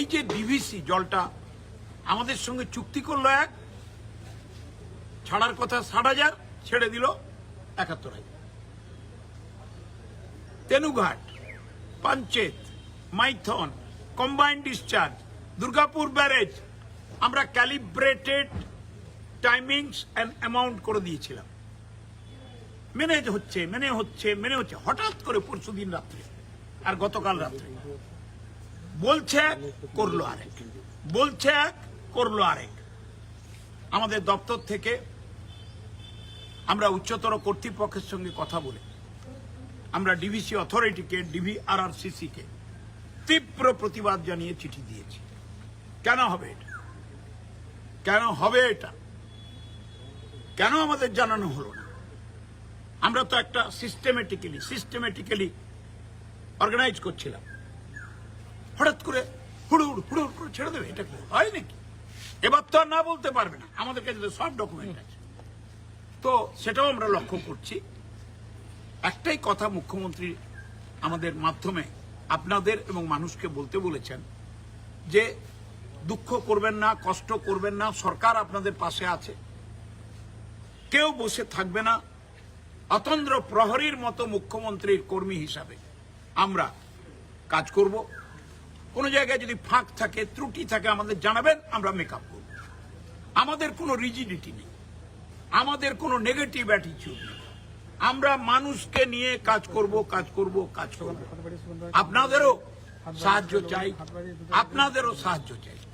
এই যে ডিভিসি জলটা আমাদের সঙ্গে চুক্তি করল এক, ছাড়ার কথা ষাট হাজার, ছেড়ে দিল একাত্তর হাজার। Tenughat, Panchet, Maithon combined discharge Durgapur barrage, আমরা ক্যালিব্রেটেড টাইমিংস অ্যান্ড অ্যামাউন্ট করে দিয়েছিলাম। মেনে হচ্ছে মেনে হচ্ছে মেনে হচ্ছে, হঠাৎ করে পরশু দিন রাত্রে, আর গতকাল রাত্রে। বলছে এক করল আরেক। বলছে এক করল আরেক। আমাদের দপ্তর থেকে আমরা উচ্চতর কর্তৃপক্ষের সঙ্গে কথা বলে। আমরা ডিভিসি অথরিটিকে ডিভিআরআরসিসি কে তীব্র প্রতিবাদ জানিয়ে চিঠি দিয়েছি। কেন হবে এটা? কেন হবে এটা? কেন আমাদের জানানো হলো না? আমরা তো একটা সিস্টেমেটিক্যালি সিস্টেমেটিক্যালি অর্গানাইজ করছিলাম। হঠাৎ করে হুড়ুর হুড়ুর করে ছেড়ে দেবে, এটা হয় নাকি? এবার তো আর না বলতে পারবে না। আমাদের কাছে তো সব ডকুমেন্ট আছে। তো সেটাও আমরা লক্ষ্য করছি। একটাই কথা মুখ্যমন্ত্রী আমাদের মাধ্যমে আপনাদের এবং মানুষকে বলতে বলেছেন যে, দুঃখ করবেন না, কষ্ট করবেন না, সরকার আপনাদের পাশে আছে। কেউ বসে থাকবে না। অতন্দ্র প্রহরীর মতো মুখ্যমন্ত্রীর কর্মী হিসাবে আমরা কাজ করব। কোনো জায়গায় যদি ফাঁক থাকে, ত্রুটি থাকে, আমাদের জানাবেন, আমরা মেকআপ করব। আমাদের কোনো রিজিডিটি নেই। আমাদের কোনো নেগেটিভ অ্যাটিচিউড নেই। আমরা মানুষকে নিয়ে কাজ করব কাজ করব কাজ করব। আপনাদেরও সাহায্য চাই। আপনাদেরও সাহায্য চাই।